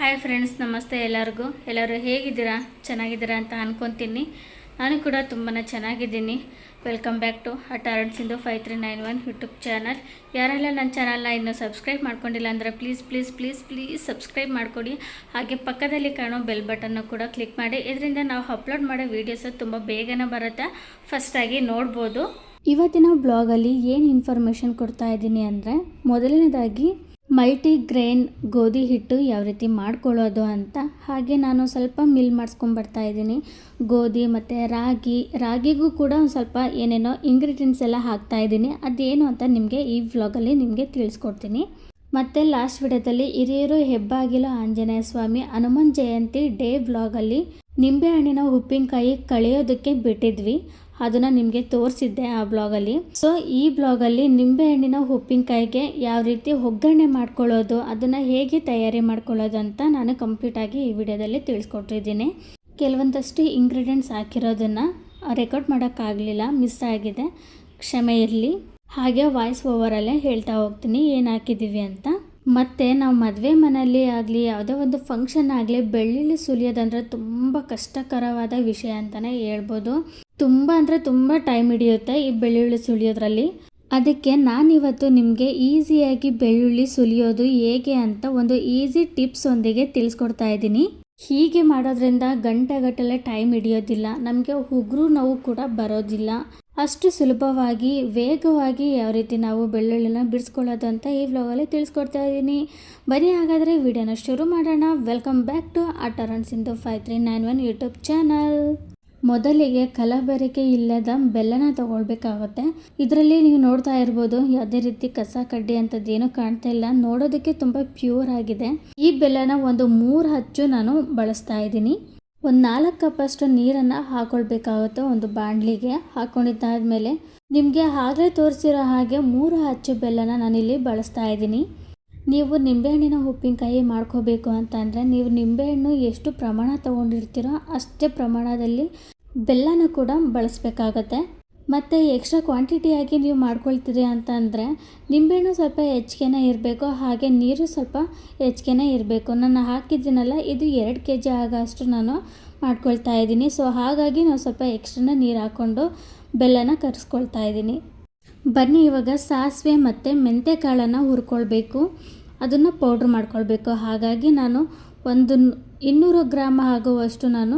Hi friends ನಮಸ್ತೆ ಎಲ್ಲರಿಗೂ. ಎಲ್ಲರೂ ಹೇಗಿದ್ದೀರಾ? ಚೆನ್ನಾಗಿದ್ದೀರಾ ಅಂತ ಅಂದ್ಕೊತೀನಿ ನಾನು ಕೂಡ ತುಂಬಾ ಚೆನ್ನಾಗಿದ್ದೀನಿ. Welcome back to ಅಟಾರ್ಡ್ Sindhu five three nine one YouTube channel ಯಾರೆಲ್ಲ ನನ್ನ ಚಾನಲ್ನ ಇನ್ನೂ ಸಬ್ಸ್ಕ್ರೈಬ್ ಮಾಡ್ಕೊಂಡಿಲ್ಲ ಅಂದರೆ please please please please subscribe ಮಾಡಿಕೊಡಿ. ಹಾಗೆ ಪಕ್ಕದಲ್ಲಿ ಕಾಣೋ ಬೆಲ್ ಬಟನ್ನು ಕೂಡ ಕ್ಲಿಕ್ ಮಾಡಿ. ಇದರಿಂದ ನಾವು ಅಪ್ಲೋಡ್ ಮಾಡೋ ವೀಡಿಯೋಸು ತುಂಬ ಬೇಗನೆ ಬರುತ್ತೆ. ಫಸ್ಟಾಗಿ ನೋಡ್ಬೋದು. ಇವತ್ತಿನ ಬ್ಲಾಗಲ್ಲಿ ಏನು ಇನ್ಫಾರ್ಮೇಷನ್ ಕೊಡ್ತಾ ಇದ್ದೀನಿ ಅಂದರೆ ಮೊದಲನೇದಾಗಿ ಮಲ್ಟಿ ಗ್ರೇನ್ ಗೋಧಿ ಹಿಟ್ಟು ಯಾವ ರೀತಿ ಮಾಡ್ಕೊಳ್ಳೋದು ಅಂತ ಹಾಗೆ ನಾನು ಸ್ವಲ್ಪ ಮಿಲ್ ಮಾಡಿಸ್ಕೊಂಬರ್ತಾ ಇದ್ದೀನಿ. ಗೋಧಿ ಮತ್ತು ರಾಗಿ, ರಾಗಿಗೂ ಕೂಡ ಒಂದು ಸ್ವಲ್ಪ ಏನೇನೋ ಇಂಗ್ರೀಡಿಯೆಂಟ್ಸ್ ಎಲ್ಲ ಹಾಕ್ತಾ ಇದ್ದೀನಿ. ಅದೇನು ಅಂತ ನಿಮಗೆ ಈ ವ್ಲಾಗಲ್ಲಿ ನಿಮಗೆ ತಿಳಿಸ್ಕೊಡ್ತೀನಿ. ಮತ್ತು ಲಾಸ್ಟ್ ವಿಡಿಯೋದಲ್ಲಿ ಹಿರಿಯರು ಹೆಬ್ಬಾಗಿಲು ಆಂಜನೇಯ ಸ್ವಾಮಿ ಹನುಮನ್ ಜಯಂತಿ ಡೇ ವ್ಲಾಗಲ್ಲಿ ನಿಂಬೆಹಣ್ಣಿನ ಉಪ್ಪಿನಕಾಯಿ ಕಳೆಯೋದಕ್ಕೆ ಬಿಟ್ಟಿದ್ವಿ. ಅದನ್ನು ನಿಮಗೆ ತೋರಿಸಿದ್ದೆ ಆ ಬ್ಲಾಗಲ್ಲಿ. ಸೊ ಈ ಬ್ಲಾಗಲ್ಲಿ ನಿಂಬೆಹಣ್ಣಿನ ಉಪ್ಪಿನಕಾಯಿಗೆ ಯಾವ ರೀತಿ ಒಗ್ಗರಣೆ ಮಾಡ್ಕೊಳ್ಳೋದು, ಅದನ್ನು ಹೇಗೆ ತಯಾರಿ ಮಾಡ್ಕೊಳ್ಳೋದು ಅಂತ ನಾನು ಕಂಪ್ಲೀಟಾಗಿ ಈ ವಿಡಿಯೋದಲ್ಲಿ ತಿಳಿಸ್ಕೊಟ್ಟಿದ್ದೀನಿ. ಕೆಲವೊಂದಷ್ಟು ಇಂಗ್ರೀಡಿಯೆಂಟ್ಸ್ ಹಾಕಿರೋದನ್ನು ರೆಕಾರ್ಡ್ ಮಾಡೋಕ್ಕಾಗಲಿಲ್ಲ ಮಿಸ್ ಆಗಿದೆ. ಕ್ಷಮೆ ಇರಲಿ. ಹಾಗೆ ವಾಯ್ಸ್ ಓವರಲ್ಲೇ ಹೇಳ್ತಾ ಹೋಗ್ತೀನಿ, ಏನು ಹಾಕಿದ್ದೀವಿ ಅಂತ. ಮತ್ತು ನಾವು ಮದುವೆ ಮನೆಯಲ್ಲಿ ಆಗಲಿ, ಯಾವುದೇ ಒಂದು ಫಂಕ್ಷನ್ ಆಗಲಿ, ಬೆಳ್ಳಿಲಿ ಸುಲಿಯೋದಂದರೆ ತುಂಬ ಕಷ್ಟಕರವಾದ ವಿಷಯ ಅಂತಲೇ ಹೇಳ್ಬೋದು. ತುಂಬ ಅಂದರೆ ತುಂಬ ಟೈಮ್ ಹಿಡಿಯುತ್ತೆ ಈ ಬೆಳ್ಳುಳ್ಳಿ ಸುಲಿಯೋದ್ರಲ್ಲಿ. ಅದಕ್ಕೆ ನಾನಿವತ್ತು ನಿಮಗೆ ಈಸಿಯಾಗಿ ಬೆಳ್ಳುಳ್ಳಿ ಸುಲಿಯೋದು ಹೇಗೆ ಅಂತ ಒಂದು ಈಸಿ ಟಿಪ್ಸ್ ಒಂದಿಗೆ ತಿಳಿಸ್ಕೊಡ್ತಾ ಇದ್ದೀನಿ. ಹೀಗೆ ಮಾಡೋದ್ರಿಂದ ಗಂಟೆಗಟ್ಟಲೆ ಟೈಮ್ ಹಿಡಿಯೋದಿಲ್ಲ, ನಮಗೆ ಉಗುರು ನೋವು ಕೂಡ ಬರೋದಿಲ್ಲ. ಅಷ್ಟು ಸುಲಭವಾಗಿ, ವೇಗವಾಗಿ ಯಾವ ರೀತಿ ನಾವು ಬೆಳ್ಳುಳ್ಳಿನ ಬಿಡಿಸ್ಕೊಳ್ಳೋದು ಅಂತ ಈ ವ್ಲಾಗಲ್ಲಿ ತಿಳಿಸ್ಕೊಡ್ತಾ ಇದ್ದೀನಿ. ಬನ್ನಿ ಹಾಗಾದರೆ ವಿಡಿಯೋನ ಶುರು ಮಾಡೋಣ. Welcome back to ಅಟರನ್ Sindhu five three nine one YouTube channel ಮೊದಲಿಗೆ ಕಲಬೆರಕೆ ಇಲ್ಲದ ಬೆಲ್ಲನ ತಗೊಳ್ಬೇಕಾಗುತ್ತೆ. ಇದರಲ್ಲಿ ನೀವು ನೋಡ್ತಾ ಇರ್ಬೋದು, ಯಾವುದೇ ರೀತಿ ಕಸ, ಕಡ್ಡಿ ಅಂಥದ್ದೇನು ಕಾಣ್ತಾ ಇಲ್ಲ. ನೋಡೋದಕ್ಕೆ ತುಂಬ ಪ್ಯೂರ್ ಆಗಿದೆ. ಈ ಬೆಲ್ಲನ ಒಂದು ಮೂರು ಹಚ್ಚು ನಾನು ಬಳಸ್ತಾ ಇದ್ದೀನಿ. ಒಂದು ನಾಲ್ಕು ಕಪ್ಪಷ್ಟು ನೀರನ್ನು ಹಾಕೊಳ್ಬೇಕಾಗುತ್ತೆ ಒಂದು ಬಾಣಲಿಗೆ ಹಾಕೊಂಡಿದ್ದಾದ್ಮೇಲೆ ನಿಮಗೆ ಆಗಲೇ ತೋರಿಸಿರೋ ಹಾಗೆ ಮೂರು ಹಚ್ಚು ಬೆಲ್ಲನ ನಾನಿಲ್ಲಿ ಬಳಸ್ತಾ ಇದ್ದೀನಿ. ನೀವು ನಿಂಬೆಹಣ್ಣಿನ ಉಪ್ಪಿನಕಾಯಿ ಮಾಡ್ಕೋಬೇಕು ಅಂತಂದರೆ ನೀವು ನಿಂಬೆಹಣ್ಣು ಎಷ್ಟು ಪ್ರಮಾಣ ತೊಗೊಂಡಿರ್ತೀರೋ ಅಷ್ಟೇ ಪ್ರಮಾಣದಲ್ಲಿ ಬೆಲ್ಲನ ಕೂಡ ಬಳಸಬೇಕಾಗತ್ತೆ. ಮತ್ತು ಎಕ್ಸ್ಟ್ರಾ ಕ್ವಾಂಟಿಟಿಯಾಗಿ ನೀವು ಮಾಡ್ಕೊಳ್ತೀರಿ ಅಂತಂದರೆ ನಿಂಬೆಹಣ್ಣು ಸ್ವಲ್ಪ ಹೆಚ್ಚಿಗೆನೇ ಇರಬೇಕು, ಹಾಗೆ ನೀರು ಸ್ವಲ್ಪ ಹೆಚ್ಚಿಗೆನೇ ಇರಬೇಕು. ನಾನು ಹಾಕಿದ್ದೀನಲ್ಲ, ಇದು ಎರಡು ಕೆ ಜಿ ಆಗೋಷ್ಟು ನಾನು ಮಾಡ್ಕೊಳ್ತಾ ಇದ್ದೀನಿ. ಸೊ ಹಾಗಾಗಿ ನಾವು ಸ್ವಲ್ಪ ಎಕ್ಸ್ಟ್ರಾನ ನೀರು ಹಾಕ್ಕೊಂಡು ಬೆಲ್ಲನ ಕರೆಸ್ಕೊಳ್ತಾ ಇದ್ದೀನಿ. ಬನ್ನಿ, ಇವಾಗ ಸಾಸಿವೆ ಮತ್ತು ಮೆಂತ್ಯ ಕಾಳನ್ನು ಹುರ್ಕೊಳ್ಬೇಕು. ಅದನ್ನು ಪೌಡ್ರ್ ಮಾಡ್ಕೊಳ್ಬೇಕು. ಹಾಗಾಗಿ ನಾನು ಒಂದು ಇನ್ನೂರು ಗ್ರಾಮ್ ಆಗುವಷ್ಟು ನಾನು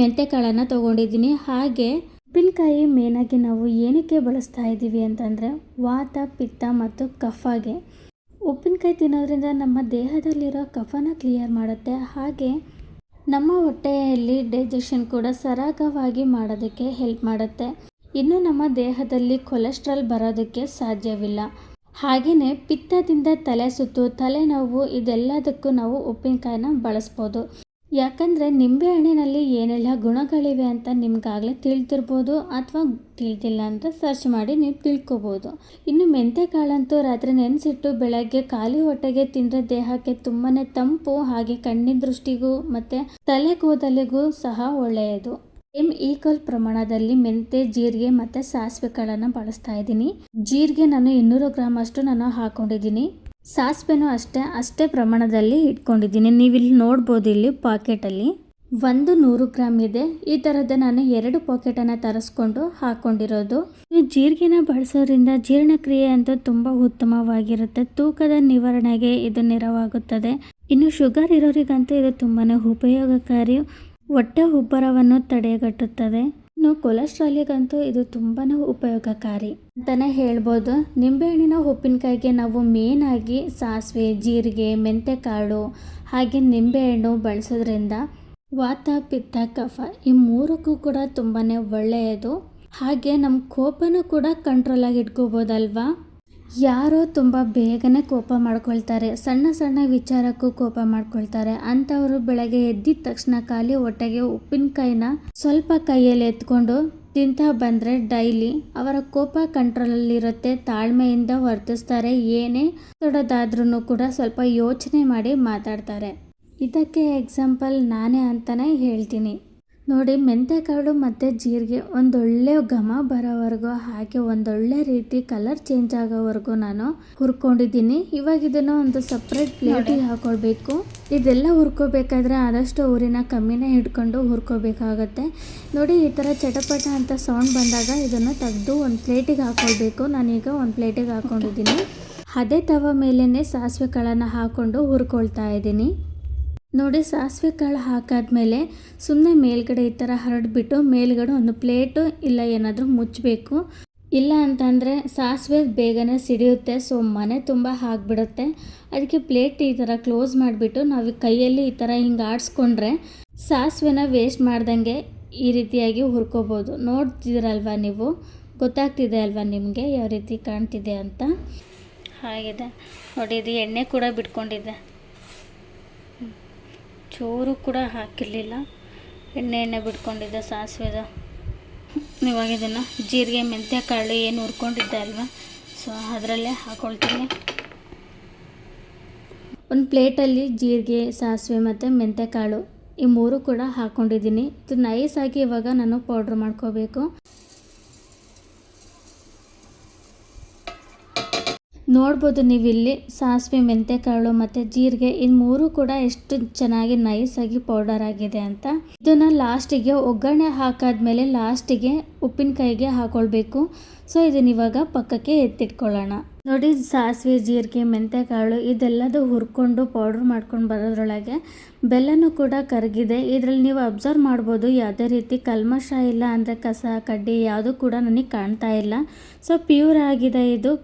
ಮೆಂತ್ಯ ಕಾಳನ್ನು ತೊಗೊಂಡಿದ್ದೀನಿ. ಹಾಗೆ ಉಪ್ಪಿನಕಾಯಿ ಮೇನಾಗಿ ನಾವು ಏನಕ್ಕೆ ಬಳಸ್ತಾ ಇದ್ದೀವಿ ಅಂತಂದರೆ ವಾತ, ಪಿತ್ತ ಮತ್ತು ಕಫಗೆ. ಉಪ್ಪಿನಕಾಯಿ ತಿನ್ನೋದ್ರಿಂದ ನಮ್ಮ ದೇಹದಲ್ಲಿರೋ ಕಫನ ಕ್ಲಿಯರ್ ಮಾಡುತ್ತೆ. ಹಾಗೆ ನಮ್ಮ ಹೊಟ್ಟೆಯಲ್ಲಿ ಡೈಜೆಷನ್ ಕೂಡ ಸರಾಗವಾಗಿ ಮಾಡೋದಕ್ಕೆ ಹೆಲ್ಪ್ ಮಾಡುತ್ತೆ. ಇನ್ನು ನಮ್ಮ ದೇಹದಲ್ಲಿ ಕೊಲೆಸ್ಟ್ರಾಲ್ ಬರೋದಕ್ಕೆ ಸಾಧ್ಯವಿಲ್ಲ. ಹಾಗೆಯೇ ಪಿತ್ತದಿಂದ ತಲೆ ಸುತ್ತು, ತಲೆನೋವು ಇದೆಲ್ಲದಕ್ಕೂ ನಾವು ಉಪ್ಪಿನಕಾಯಿನ ಬಳಸ್ಬೋದು. ಯಾಕಂದರೆ ನಿಂಬೆಹಣ್ಣಿನಲ್ಲಿ ಏನೆಲ್ಲ ಗುಣಗಳಿವೆ ಅಂತ ನಿಮ್ಗಾಗಲೇ ತಿಳಿದಿರ್ಬೋದು ಅಥವಾ ತಿಳಿದಿಲ್ಲ ಅಂದರೆ ಸರ್ಚ್ ಮಾಡಿ ನೀವು ತಿಳ್ಕೊಬೋದು. ಇನ್ನು ಮೆಂತ್ಯ ಕಾಳಂತೂ ರಾತ್ರಿ ನೆನೆಸಿಟ್ಟು ಬೆಳಗ್ಗೆ ಖಾಲಿ ಹೊಟ್ಟೆಗೆ ತಿಂದರೆ ದೇಹಕ್ಕೆ ತುಂಬಾ ತಂಪು, ಹಾಗೆ ಕಣ್ಣಿನ ದೃಷ್ಟಿಗೂ ಮತ್ತು ತಲೆ ಕೂದಲಿಗೂ ಸಹ ಒಳ್ಳೆಯದು. ಸೇಮ್ ಈಕ್ವಲ್ ಪ್ರಮಾಣದಲ್ಲಿ ಮೆಂತೆ, ಜೀರಿಗೆ ಮತ್ತು ಸಾಸಿವೆ ಕಾಳನ್ನು ಬಳಸ್ತಾ ಇದ್ದೀನಿ. ಜೀರಿಗೆ ನಾನು ಇನ್ನೂರು ಗ್ರಾಮ್ ಅಷ್ಟು ನಾನು ಹಾಕೊಂಡಿದ್ದೀನಿ. ಸಾಸಿವೆನೂ ಅಷ್ಟೇ ಅಷ್ಟೇ ಪ್ರಮಾಣದಲ್ಲಿ ಇಟ್ಕೊಂಡಿದ್ದೀನಿ. ನೀವು ಇಲ್ಲಿ ನೋಡ್ಬೋದು ಇಲ್ಲಿ ಪಾಕೆಟಲ್ಲಿ. ಒಂದು ನೂರು ಗ್ರಾಮ್ ಇದೆ. ಈ ಥರದ ನಾನು ಎರಡು ಪಾಕೆಟನ್ನು ತರಿಸ್ಕೊಂಡು ಹಾಕ್ಕೊಂಡಿರೋದು ಈ ಜೀರಿಗೆನ ಬಳಸೋದ್ರಿಂದ ಜೀರ್ಣಕ್ರಿಯೆ ಅಂತ ತುಂಬ ಉತ್ತಮವಾಗಿರುತ್ತೆ. ತೂಕದ ನಿವಾರಣೆಗೆ ಇದು ನೆರವಾಗುತ್ತದೆ. ಇನ್ನು ಶುಗರ್ ಇರೋರಿಗಂತೂ ಇದು ತುಂಬಾ ಉಪಯೋಗಕಾರಿ. ಹೊಟ್ಟೆ ಉಬ್ಬರವನ್ನು ತಡೆಗಟ್ಟುತ್ತದೆ. ಇನ್ನು ಕೊಲೆಸ್ಟ್ರಾಲಿಗಂತೂ ಇದು ತುಂಬಾ ಉಪಯೋಗಕಾರಿ ಅಂತಲೇ ಹೇಳ್ಬೋದು. ನಿಂಬೆಹಣ್ಣಿನ ಉಪ್ಪಿನಕಾಯಿಗೆ ನಾವು ಮೇನಾಗಿ ಸಾಸಿವೆ, ಜೀರಿಗೆ ಮೆಂತ್ಯಕಾಳು ಹಾಗೆ ನಿಂಬೆಹಣ್ಣು ಬಳಸೋದ್ರಿಂದ ವಾತ, ಪಿತ್ತ, ಕಫ ಈ ಮೂರಕ್ಕೂ ಕೂಡ ತುಂಬಾ ಒಳ್ಳೆಯದು. ಹಾಗೆ ನಮ್ಮ ಕೋಪನೂ ಕೂಡ ಕಂಟ್ರೋಲಾಗಿ ಇಟ್ಕೋಬೋದಲ್ವಾ? ಯಾರೋ ತುಂಬ ಬೇಗನೆ ಕೋಪ ಮಾಡ್ಕೊಳ್ತಾರೆ, ಸಣ್ಣ ಸಣ್ಣ ವಿಚಾರಕ್ಕೂ ಕೋಪ ಮಾಡ್ಕೊಳ್ತಾರೆ. ಅಂಥವರು ಬೆಳಗ್ಗೆ ಎದ್ದಿದ ತಕ್ಷಣ ಖಾಲಿ ಹೊಟ್ಟೆಗೆ ಉಪ್ಪಿನಕಾಯಿನ ಸ್ವಲ್ಪ ಕೈಯಲ್ಲಿ ಎತ್ಕೊಂಡು ತಿಂತಾ ಬಂದರೆ ಡೈಲಿ ಅವರ ಕೋಪ ಕಂಟ್ರೋಲಲ್ಲಿರುತ್ತೆ, ತಾಳ್ಮೆಯಿಂದ ವರ್ತಿಸ್ತಾರೆ, ಏನೇ ದೊಡ್ಡದಾದ್ರೂ ಕೂಡ ಸ್ವಲ್ಪ ಯೋಚನೆ ಮಾಡಿ ಮಾತಾಡ್ತಾರೆ. ಇದಕ್ಕೆ ಎಕ್ಸಾಂಪಲ್ ನಾನೇ ಅಂತಲೇ ಹೇಳ್ತೀನಿ. ನೋಡಿ ಮೆಂತ್ಯ ಕಾಳು ಮತ್ತು ಜೀರಿಗೆ ಒಂದೊಳ್ಳೆ ಘಮ ಬರೋವರೆಗೂ ಹಾಗೆ ಒಂದೊಳ್ಳೆ ರೀತಿ ಕಲರ್ ಚೇಂಜ್ ಆಗೋವರೆಗೂ ನಾನು ಹುರ್ಕೊಂಡಿದ್ದೀನಿ. ಇವಾಗ ಇದನ್ನು ಒಂದು ಸಪ್ರೇಟ್ ಪ್ಲೇಟಿಗೆ ಹಾಕೊಳ್ಬೇಕು. ಇದೆಲ್ಲ ಹುರ್ಕೋಬೇಕಾದ್ರೆ ಆದಷ್ಟು ಊರಿನ ಕಮ್ಮಿನೇ ಹಿಡ್ಕೊಂಡು ಹುರ್ಕೋಬೇಕಾಗತ್ತೆ. ನೋಡಿ, ಈ ಥರ ಚಟಪಟ ಅಂತ ಸೌಂಡ್ ಬಂದಾಗ ಇದನ್ನು ತೆಗೆದು ಒಂದು ಪ್ಲೇಟಿಗೆ ಹಾಕೊಳ್ಬೇಕು. ನಾನೀಗ ಒಂದು ಪ್ಲೇಟಿಗೆ ಹಾಕೊಂಡಿದ್ದೀನಿ. ಅದೇ ತವ ಮೇಲೇ ಸಾಸಿವೆ ಕಾಳನ್ನು ಹಾಕ್ಕೊಂಡು ಹುರ್ಕೊಳ್ತಾ ಇದ್ದೀನಿ. ನೋಡಿ, ಸಾಸಿವೆ ಕಾಳು ಹಾಕಾದ್ಮೇಲೆ ಸುಮ್ಮನೆ ಮೇಲ್ಗಡೆ ಈ ಥರ ಹರಡಿಬಿಟ್ಟು ಮೇಲ್ಗಡೆ ಒಂದು ಪ್ಲೇಟು ಇಲ್ಲ ಏನಾದರೂ ಮುಚ್ಚಬೇಕು. ಇಲ್ಲ ಅಂತಂದರೆ ಸಾಸಿವೆ ಬೇಗನೆ ಸಿಡಿಯುತ್ತೆ, ಸೊ ಮನೆ ತುಂಬ ಹಾಕ್ಬಿಡುತ್ತೆ. ಅದಕ್ಕೆ ಪ್ಲೇಟ್ ಈ ಥರ ಕ್ಲೋಸ್ ಮಾಡಿಬಿಟ್ಟು ನಾವು ಕೈಯಲ್ಲಿ ಈ ಥರ ಹಿಂಗೆ ಆಡಿಸ್ಕೊಂಡ್ರೆ ಸಾಸಿವೆನ ವೇಸ್ಟ್ ಮಾಡ್ದಂಗೆ ಈ ರೀತಿಯಾಗಿ ಹುರ್ಕೋಬೋದು. ನೋಡ್ತಿದ್ದೀರಲ್ವ ನೀವು? ಗೊತ್ತಾಗ್ತಿದೆ ಅಲ್ವಾ ನಿಮಗೆ ಯಾವ ರೀತಿ ಕಾಣ್ತಿದೆ ಅಂತ? ಹಾಗಿದೆ. ನೋಡಿ, ಇದು ಎಣ್ಣೆ ಕೂಡ ಬಿಟ್ಕೊಂಡಿದೆ. ಚೂರು ಕೂಡ ಹಾಕಿರಲಿಲ್ಲ. ಎಣ್ಣೆ ಎಣ್ಣೆ ಬಿಟ್ಕೊಂಡಿದ್ದೆ ಸಾಸಿವೆದ. ಇವಾಗ ಇದನ್ನು ಜೀರಿಗೆ, ಮೆಂತ್ಯ, ಕಾಳು ಏನು ಹುರ್ಕೊಂಡಿದ್ದೆ ಅಲ್ವಾ? ಸೊ ಅದರಲ್ಲೇ ಹಾಕ್ಕೊಳ್ತೀನಿ ಒಂದು ಪ್ಲೇಟಲ್ಲಿ ಜೀರಿಗೆ, ಸಾಸಿವೆ ಮತ್ತು ಮೆಂತ್ಯ, ಕಾಳು ಈ ಮೂರು ಕೂಡ ಹಾಕ್ಕೊಂಡಿದ್ದೀನಿ ಇದು ಆಗಿ ಇವಾಗ ನಾನು ಪೌಡ್ರ್ ಮಾಡ್ಕೋಬೇಕು. ನೋಡ್ಬೋದು ನೀವು ಇಲ್ಲಿ ಸಾಸಿವೆ, ಮೆಂತೆಕಾಳು ಮತ್ತು ಜೀರಿಗೆ. ಇನ್ನು ಮೂರು ಕೂಡ ಎಷ್ಟು ಚೆನ್ನಾಗಿ ನೈಸಾಗಿ ಪೌಡರ್ ಆಗಿದೆ ಅಂತ. ಇದನ್ನು ಲಾಸ್ಟಿಗೆ ಒಗ್ಗರಣೆ ಹಾಕಾದ್ಮೇಲೆ ಲಾಸ್ಟಿಗೆ ಉಪ್ಪಿನಕಾಯಿಗೆ ಹಾಕೊಳ್ಬೇಕು. ಸೊ ಇದನ್ನ ಇವಾಗ ಪಕ್ಕಕ್ಕೆ ಎತ್ತಿಟ್ಕೊಳ್ಳೋಣ. ನೋಡಿ, ಸಾಸಿವೆ, ಜೀರಿಗೆ, ಮೆಂತೆಕಾಳು ಇದೆಲ್ಲದು ಹುರ್ಕೊಂಡು ಪೌಡ್ರ್ ಮಾಡ್ಕೊಂಡು ಬರೋದ್ರೊಳಗೆ ಬೆಲ್ಲನೂ ಕೂಡ ಕರಗಿದೆ. ಇದರಲ್ಲಿ ನೀವು ಅಬ್ಸರ್ವ್ ಮಾಡ್ಬೋದು, ಯಾವುದೇ ರೀತಿ ಕಲ್ಮಶ ಇಲ್ಲ ಅಂದರೆ ಕಸ, ಕಡ್ಡಿ ಯಾವುದು ಕೂಡ ನನಗೆ ಕಾಣ್ತಾ ಇಲ್ಲ. ಸೊ ಪ್ಯೂರ್ ಆಗಿದೆ ಇದು.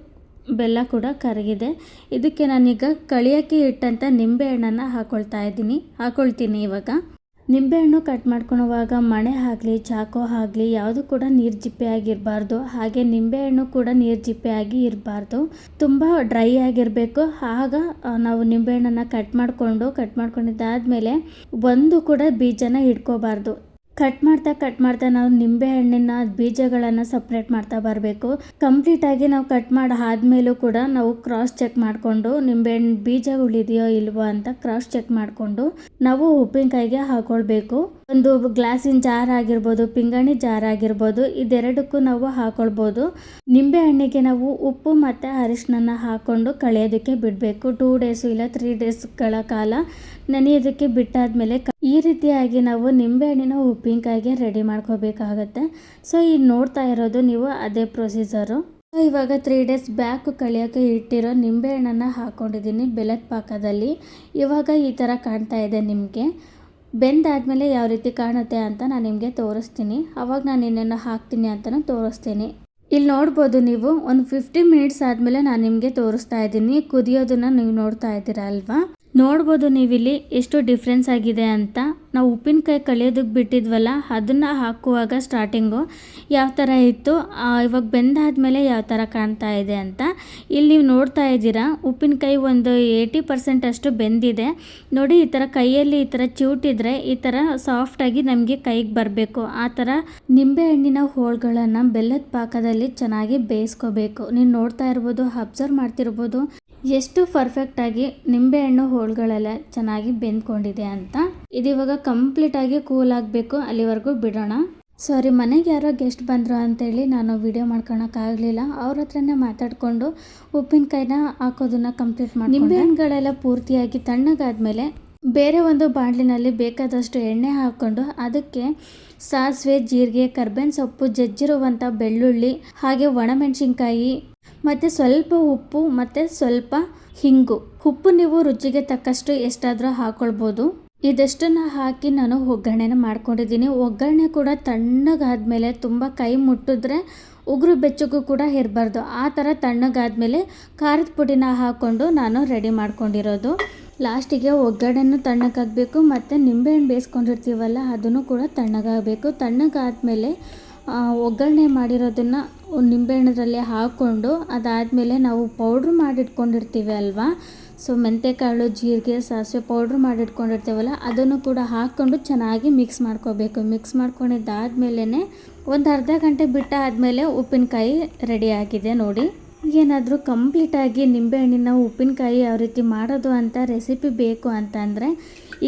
ಬೆಲ್ಲ ಕೂಡ ಕರಗಿದೆ. ಇದಕ್ಕೆ ನಾನೀಗ ಕಳಿಯೋಕ್ಕೆ ಇಟ್ಟಂಥ ನಿಂಬೆಹಣ್ಣನ್ನು ಹಾಕ್ಕೊಳ್ತಾ ಇದ್ದೀನಿ. ಹಾಕ್ಕೊಳ್ತೀನಿ ಇವಾಗ. ನಿಂಬೆಹಣ್ಣು ಕಟ್ ಮಾಡ್ಕೊಳುವಾಗ ಮಣೆ ಆಗಲಿ, ಚಾಕು ಆಗಲಿ, ಯಾವುದು ಕೂಡ ನೀರು ಜಿಪ್ಪೆ ಆಗಿರಬಾರ್ದು. ಹಾಗೆ ನಿಂಬೆಹಣ್ಣು ಕೂಡ ನೀರು ಜಿಪ್ಪೆ ಆಗಿ ಇರಬಾರ್ದು. ತುಂಬ ಡ್ರೈ ಆಗಿರಬೇಕು. ಆಗ ನಾವು ನಿಂಬೆಹಣ್ಣನ್ನು ಕಟ್ ಮಾಡಿಕೊಂಡು, ಕಟ್ ಮಾಡ್ಕೊಂಡಿದ್ದಾದಮೇಲೆ ಒಂದು ಕೂಡ ಬೀಜನ ಹಿಡ್ಕೋಬಾರ್ದು. ಕಟ್ ಮಾಡ್ತಾ ಕಟ್ ಮಾಡ್ತಾ ನಾವು ನಿಂಬೆ ಹಣ್ಣಿನ ಬೀಜಗಳನ್ನು ಸಪ್ರೇಟ್ ಮಾಡ್ತಾ ಬರಬೇಕು. ಕಂಪ್ಲೀಟಾಗಿ ನಾವು ಕಟ್ ಮಾಡಿ ಆದ್ಮೇಲೂ ಕೂಡ ನಾವು ಕ್ರಾಸ್ ಚೆಕ್ ಮಾಡಿಕೊಂಡು ನಿಂಬೆಹಣ್ಣು ಬೀಜಗಳಿದೆಯೋ ಇಲ್ವೋ ಅಂತ ಕ್ರಾಸ್ ಚೆಕ್ ಮಾಡಿಕೊಂಡು ನಾವು ಉಪ್ಪಿನಕಾಯಿಗೆ ಹಾಕೊಳ್ಬೇಕು. ಒಂದು ಗ್ಲಾಸಿನ ಜಾರ್ ಆಗಿರ್ಬೋದು, ಪಿಂಗಾಣಿ ಜಾರ್ ಆಗಿರ್ಬೋದು, ಇದೆರಡಕ್ಕೂ ನಾವು ಹಾಕೊಳ್ಬೋದು. ನಿಂಬೆ ಹಣ್ಣಿಗೆ ನಾವು ಉಪ್ಪು ಮತ್ತು ಅರಿಶಿನ ಹಾಕೊಂಡು ಕಳೆಯೋದಕ್ಕೆ ಬಿಡಬೇಕು. ಟೂ ಡೇಸು ಇಲ್ಲ ತ್ರೀ ಡೇಸ್ಗಳ ಕಾಲ ನೆನೆಯೋದಕ್ಕೆ ಬಿಟ್ಟಾದ್ಮೇಲೆ ಈ ರೀತಿಯಾಗಿ ನಾವು ನಿಂಬೆಹಣ್ಣಿನ ಉಪ್ಪಿನಕಾಯಿಗೆ ರೆಡಿ ಮಾಡ್ಕೋಬೇಕಾಗತ್ತೆ. ಸೊ ಈ ನೋಡ್ತಾ ಇರೋದು ನೀವು ಅದೇ ಪ್ರೊಸೀಜರು ಸೊ ಇವಾಗ ತ್ರೀ ಡೇಸ್ ಬ್ಯಾಕ್ ಕಳಿಯೋಕೆ ಇಟ್ಟಿರೋ ನಿಂಬೆಹಣ್ಣನ್ನು ಹಾಕ್ಕೊಂಡಿದ್ದೀನಿ ಬೆಲ್ಲದ ಪಾಕದಲ್ಲಿ. ಇವಾಗ ಈ ಥರ ಕಾಣ್ತಾ ಇದೆ ನಿಮಗೆ. ಬೆಂದಾದಮೇಲೆ ಯಾವ ರೀತಿ ಕಾಣುತ್ತೆ ಅಂತ ನಾನು ನಿಮಗೆ ತೋರಿಸ್ತೀನಿ. ಅವಾಗ ನಾನು ಇನ್ನೇನು ಹಾಕ್ತೀನಿ ಅಂತಲೂ ತೋರಿಸ್ತೀನಿ. ಇಲ್ಲಿ ನೋಡ್ಬೋದು ನೀವು, ಒಂದು ಫಿಫ್ಟಿ ಮಿನಿಟ್ಸ್ ಆದಮೇಲೆ ನಾನು ನಿಮಗೆ ತೋರಿಸ್ತಾ ಇದ್ದೀನಿ. ಕುದಿಯೋದನ್ನು ನೀವು ನೋಡ್ತಾ ಇದ್ದೀರಾ ಅಲ್ವಾ? ನೋಡ್ಬೋದು ನೀವಿಲ್ಲಿ ಎಷ್ಟು ಡಿಫ್ರೆನ್ಸ್ ಆಗಿದೆ ಅಂತ. ನಾವು ಉಪ್ಪಿನಕಾಯಿ ಕಳಿಯೋದಕ್ಕೆ ಬಿಟ್ಟಿದ್ವಲ್ಲ, ಅದನ್ನು ಹಾಕುವಾಗ ಸ್ಟಾರ್ಟಿಂಗು ಯಾವ ಥರ ಇತ್ತು ಇವಾಗ ಬೆಂದಾದ್ಮೇಲೆ ಯಾವ ಥರ ಕಾಣ್ತಾ ಇದೆ ಅಂತ. ಇಲ್ಲಿ ನೀವು ನೋಡ್ತಾ ಇದ್ದೀರಾ, ಉಪ್ಪಿನಕಾಯಿ ಒಂದು ಏಯ್ಟಿ ಪರ್ಸೆಂಟ್ ಅಷ್ಟು ಬೆಂದಿದೆ. ನೋಡಿ, ಈ ಥರ ಕೈಯಲ್ಲಿ ಈ ಥರ ಚಿವುಟಿದ್ರೆ ಈ ಥರ ಸಾಫ್ಟಾಗಿ ನಮಗೆ ಕೈಗೆ ಬರಬೇಕು. ಆ ಥರ ನಿಂಬೆಹಣ್ಣಿನ ಹೋಳುಗಳನ್ನು ಬೆಲ್ಲದ ಪಾಕದಲ್ಲಿ ಚೆನ್ನಾಗಿ ಬೇಯಿಸ್ಕೋಬೇಕು. ನೀವು ನೋಡ್ತಾ ಇರ್ಬೋದು ಅಬ್ಸರ್ವ್ ಮಾಡ್ತಿರ್ಬೋದು. ಎಷ್ಟು ಪರ್ಫೆಕ್ಟಾಗಿ ನಿಂಬೆಹಣ್ಣು ಹೋಳುಗಳೆಲ್ಲ ಚೆನ್ನಾಗಿ ಬೆಂದ್ಕೊಂಡಿದೆ ಅಂತ. ಇದಿವಾಗ ಕಂಪ್ಲೀಟಾಗಿ ಕೂಲ್ ಆಗಬೇಕು ಅಲ್ಲಿವರೆಗೂ ಬಿಡೋಣ. ಸಾರಿ ಮನೆಗೆ ಯಾರೋ ಗೆಸ್ಟ್ ಬಂದರು ಅಂತೇಳಿ ನಾನು ವಿಡಿಯೋ ಮಾಡ್ಕೊಳಕ್ಕಾಗಲಿಲ್ಲ ಅವ್ರ ಹತ್ರನೇ ಮಾತಾಡಿಕೊಂಡು ಉಪ್ಪಿನಕಾಯಿನ ಹಾಕೋದನ್ನ ಕಂಪ್ಲೀಟ್ ಮಾಡಿ ನಿಂಬೆಹಣ್ಣುಗಳೆಲ್ಲ ಪೂರ್ತಿಯಾಗಿ ತಣ್ಣಗಾದ್ಮೇಲೆ ಬೇರೆ ಒಂದು ಬಾಂಡ್ಲಿನಲ್ಲಿ ಬೇಕಾದಷ್ಟು ಎಣ್ಣೆ ಹಾಕ್ಕೊಂಡು ಅದಕ್ಕೆ ಸಾಸಿವೆ, ಜೀರಿಗೆ, ಕರ್ಬೇವಿನ ಸೊಪ್ಪು ಜಜ್ಜಿರುವಂಥ ಬೆಳ್ಳುಳ್ಳಿ, ಹಾಗೆ ಒಣಮೆಣಸಿನ್ಕಾಯಿ ಮತ್ತು ಸ್ವಲ್ಪ ಉಪ್ಪು, ಮತ್ತು ಸ್ವಲ್ಪ ಹಿಂಗು. ಉಪ್ಪು ನೀವು ರುಚಿಗೆ ತಕ್ಕಷ್ಟು ಎಷ್ಟಾದರೂ ಹಾಕ್ಕೊಳ್ಬೋದು ಇದಷ್ಟನ್ನು ಹಾಕಿ ನಾನು ಒಗ್ಗರಣೆನ ಮಾಡ್ಕೊಂಡಿದ್ದೀನಿ. ಒಗ್ಗರಣೆ ಕೂಡ ತಣ್ಣಗಾದ್ಮೇಲೆ ತುಂಬ ಕೈ ಮುಟ್ಟಿದ್ರೆ ಉಗುರು ಬೆಚ್ಚಗೂ ಕೂಡ ಇರಬಾರ್ದು. ಆ ಥರ ತಣ್ಣಗಾದ್ಮೇಲೆ ಖಾರದ ಪುಡಿನ ಹಾಕ್ಕೊಂಡು ನಾನು ರೆಡಿ ಮಾಡ್ಕೊಂಡಿರೋದು. ಲಾಸ್ಟಿಗೆ ಒಗ್ಗರಣೆನೂ ತಣ್ಣಗಾಗಬೇಕು, ಮತ್ತು ನಿಂಬೆಹಣ್ಣು ಬೇಯಿಸ್ಕೊಂಡಿರ್ತೀವಲ್ಲ, ಅದನ್ನು ಕೂಡ ತಣ್ಣಗಾಗಬೇಕು. ತಣ್ಣಗಾದ್ಮೇಲೆ ಒಗ್ಗರಣೆ ಮಾಡಿರೋದನ್ನು ನಿಂಬೆಹಣ್ಣದ್ರಲ್ಲಿ ಹಾಕ್ಕೊಂಡು ಅದಾದಮೇಲೆ ನಾವು ಪೌಡ್ರ್ ಮಾಡಿಟ್ಕೊಂಡಿರ್ತೀವಿ ಅಲ್ವಾ? ಸೊ ಮೆಂತೆಕಾಳು, ಜೀರಿಗೆ, ಸಾಸಿವೆ ಪೌಡ್ರ್ ಮಾಡಿಟ್ಕೊಂಡಿರ್ತೀವಲ್ಲ, ಅದನ್ನು ಕೂಡ ಹಾಕ್ಕೊಂಡು ಚೆನ್ನಾಗಿ ಮಿಕ್ಸ್ ಮಾಡ್ಕೋಬೇಕು. ಮಿಕ್ಸ್ ಮಾಡ್ಕೊಂಡಿದ್ದಾದ್ಮೇಲೆ ಒಂದು ಅರ್ಧ ಗಂಟೆ ಬಿಟ್ಟ ಆದಮೇಲೆ ಉಪ್ಪಿನಕಾಯಿ ರೆಡಿ ಆಗಿದೆ ನೋಡಿ. ಏನಾದರೂ ಕಂಪ್ಲೀಟಾಗಿ ನಿಂಬೆಹಣ್ಣಿನ ಉಪ್ಪಿನಕಾಯಿ ಯಾವ ರೀತಿ ಮಾಡೋದು ಅಂತ ರೆಸಿಪಿ ಬೇಕು ಅಂತಂದರೆ,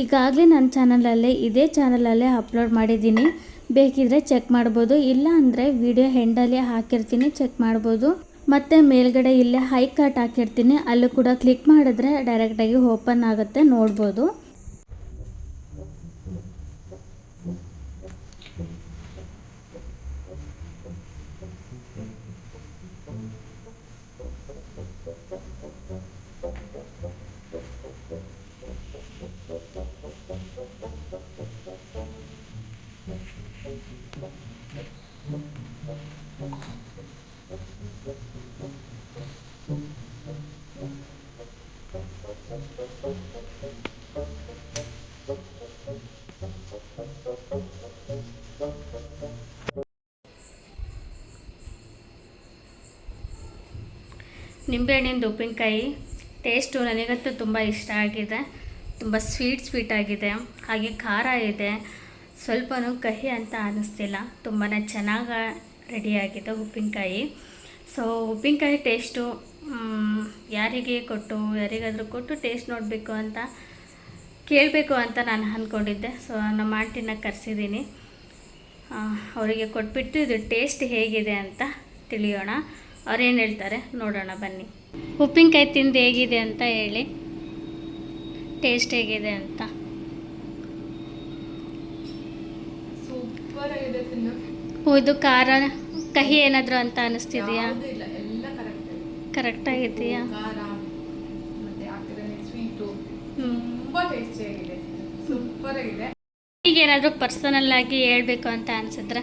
ಈಗಾಗಲೇ ನನ್ನ ಚಾನಲಲ್ಲೇ ಇದೇ ಚಾನಲಲ್ಲೇ ಅಪ್ಲೋಡ್ ಮಾಡಿದ್ದೀನಿ. ಬೇಕಿದ್ರೆ ಚೆಕ್ ಮಾಡ್ಬೋದು. ಇಲ್ಲ ಅಂದರೆ ವಿಡಿಯೋ ಹೆಂಡಲ್ಲಿ ಹಾಕಿರ್ತೀನಿ ಚೆಕ್ ಮಾಡ್ಬೋದು. ಮತ್ತು ಮೇಲ್ಗಡೆ ಇಲ್ಲೇ ಹೈ ಕಟ್ ಹಾಕಿರ್ತೀನಿ. ಅಲ್ಲೂ ಕೂಡ ಕ್ಲಿಕ್ ಮಾಡಿದ್ರೆ ಡೈರೆಕ್ಟಾಗಿ ಓಪನ್ ಆಗುತ್ತೆ, ನೋಡ್ಬೋದು. ನಿಂಬೆಹಣ್ಣಿಂದು ಉಪ್ಪಿನಕಾಯಿ ಟೇಸ್ಟು ನನಗಂತೂ ತುಂಬ ಇಷ್ಟ ಆಗಿದೆ. ತುಂಬ ಸ್ವೀಟ್ ಸ್ವೀಟ್ ಆಗಿದೆ. ಹಾಗೆ ಖಾರ ಇದೆ. ಸ್ವಲ್ಪನೂ ಕಹಿ ಅಂತ ಅನ್ನಿಸ್ತಿಲ್ಲ ತುಂಬಾ ಚೆನ್ನಾಗಿ ರೆಡಿಯಾಗಿದೆ ಉಪ್ಪಿನಕಾಯಿ. ಸೊ ಉಪ್ಪಿನಕಾಯಿ ಟೇಸ್ಟು ಯಾರಿಗೆ ಕೊಟ್ಟು ಯಾರಿಗಾದರೂ ಕೊಟ್ಟು ಟೇಸ್ಟ್ ನೋಡಬೇಕು ಅಂತ ಕೇಳಬೇಕು ಅಂತ ನಾನು ಅಂದ್ಕೊಂಡಿದ್ದೆ ಸೊ ನಮ್ಮ ಆಂಟಿನ ಕರೆಸಿದ್ದೀನಿ. ಅವರಿಗೆ ಕೊಟ್ಬಿಟ್ಟು ಇದು ಟೇಸ್ಟ್ ಹೇಗಿದೆ ಅಂತ ತಿಳಿಯೋಣ. ಅವ್ರೇನು ಹೇಳ್ತಾರೆ? ನೋಡೋಣ ಬನ್ನಿ. ಉಪ್ಪಿನಕಾಯಿ ತಿಂದು ಹೇಗಿದೆ ಅಂತ ಹೇಳಿ. ಟೇಸ್ಟ್ ಹೇಗಿದೆ ಅಂತ. ಇದು ಖಾರ ಕಹಿ ಏನಾದರೂ ಅಂತ ಅನಿಸ್ತಿದೆಯಾ ಯಾವುದೂ ಇಲ್ಲ ಎಲ್ಲ ಕರೆಕ್ಟ್ ಇದೆ ಕರೆಕ್ಟಾಗಿದೆಯಾ ಇದೆಯಾ ಮತ್ತೆ ಹಾಕಿದ್ರೆ ಸ್ವೀಟು ಹ್ಞೂ ತುಂಬಾ ಟೇಸ್ಟಿ ಸೂಪರ್ ಆಗಿದೆ. ಈಗ ಏನಾದರೂ ಪರ್ಸನಲ್ ಆಗಿ ಹೇಳ್ಬೇಕು ಅಂತ ಅನ್ಸಿದ್ರೆ?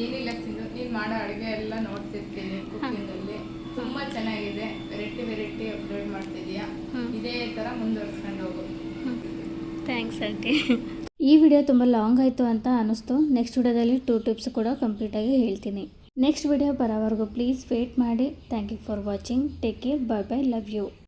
ಏನಿಲ್ಲ ಸಿಂಧು ನೀನು ಮಾಡೋ ಅಡುಗೆ ಎಲ್ಲ ನೋಡ್ತಿರ್ತೀನಿ ಕುಕಿಂಗ್ ಅಲ್ಲಿ ತುಂಬಾ ಚೆನ್ನಾಗಿದೆ. ವೆರೈಟಿ ವೆರೈಟಿ ಅಪ್ಲೋಡ್ ಮಾಡ್ತಿದೀಯಾ. ಇದೇ ತರ ಮುಂದುವರ್ಸ್ಕೊಂಡು ಹೋಗು. ಥ್ಯಾಂಕ್ಸ್ ಆಂಟಿ ಈ ವಿಡಿಯೋ ತುಂಬ ಲಾಂಗ್ ಆಯಿತು ಅಂತ ಅನ್ನಿಸ್ತು ನೆಕ್ಸ್ಟ್ ವಿಡಿಯೋದಲ್ಲಿ ಟೂ ಟಿಪ್ಸ್ ಕೂಡ ಕಂಪ್ಲೀಟಾಗಿ ಹೇಳ್ತೀನಿ. ನೆಕ್ಸ್ಟ್ ವಿಡಿಯೋ ಬರೋವರೆಗೂ ಪ್ಲೀಸ್ ವೇಟ್ ಮಾಡಿ thank you for watching take care bye bye love you